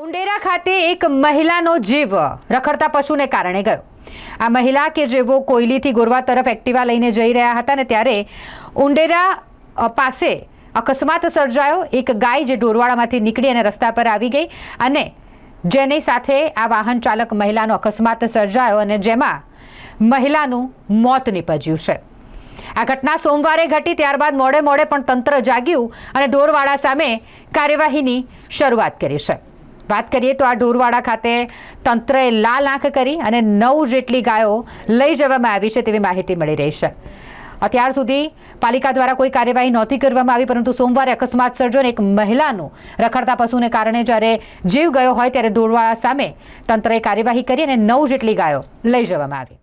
ઉંડેરા ખાતે એક મહિલાનો જીવ રખડતા પશુને કારણે ગયો. આ મહિલા કે જેઓ કોયલીથી ગોરવા તરફ એક્ટિવા લઈને જઈ રહ્યા હતા ને ત્યારે ઉંડેરા પાસે અકસ્માત સર્જાયો. એક ગાય જે ઢોરવાડામાંથી નીકળી અને રસ્તા પર આવી ગઈ અને જેની સાથે આ વાહન ચાલક મહિલાનો અકસ્માત સર્જાયો અને જેમાં મહિલાનું મોત નીપજ્યું છે. આ ઘટના સોમવારે ઘટી, ત્યારબાદ મોડે મોડે પણ તંત્ર જાગ્યું અને ઢોરવાડા સામે કાર્યવાહીની શરૂઆત કરી છે. વાત કરીએ તો આ ઢોરવાડા ખાતે તંત્રએ લાલ આંખ કરી અને નવ જેટલી ગાયો લઈ જવામાં આવી છે તેવી માહિતી મળી રહી છે. અત્યાર સુધી પાલિકા દ્વારા કોઈ કાર્યવાહી નહોતી કરવામાં આવી, પરંતુ સોમવારે અકસ્માત સર્જન એક મહિલાનું રખડતા પશુને કારણે જ્યારે જીવ ગયો હોય ત્યારે ધોળવાળા સામે તંત્રએ કાર્યવાહી કરી અને નવ જેટલી ગાયો લઈ જવામાં આવી.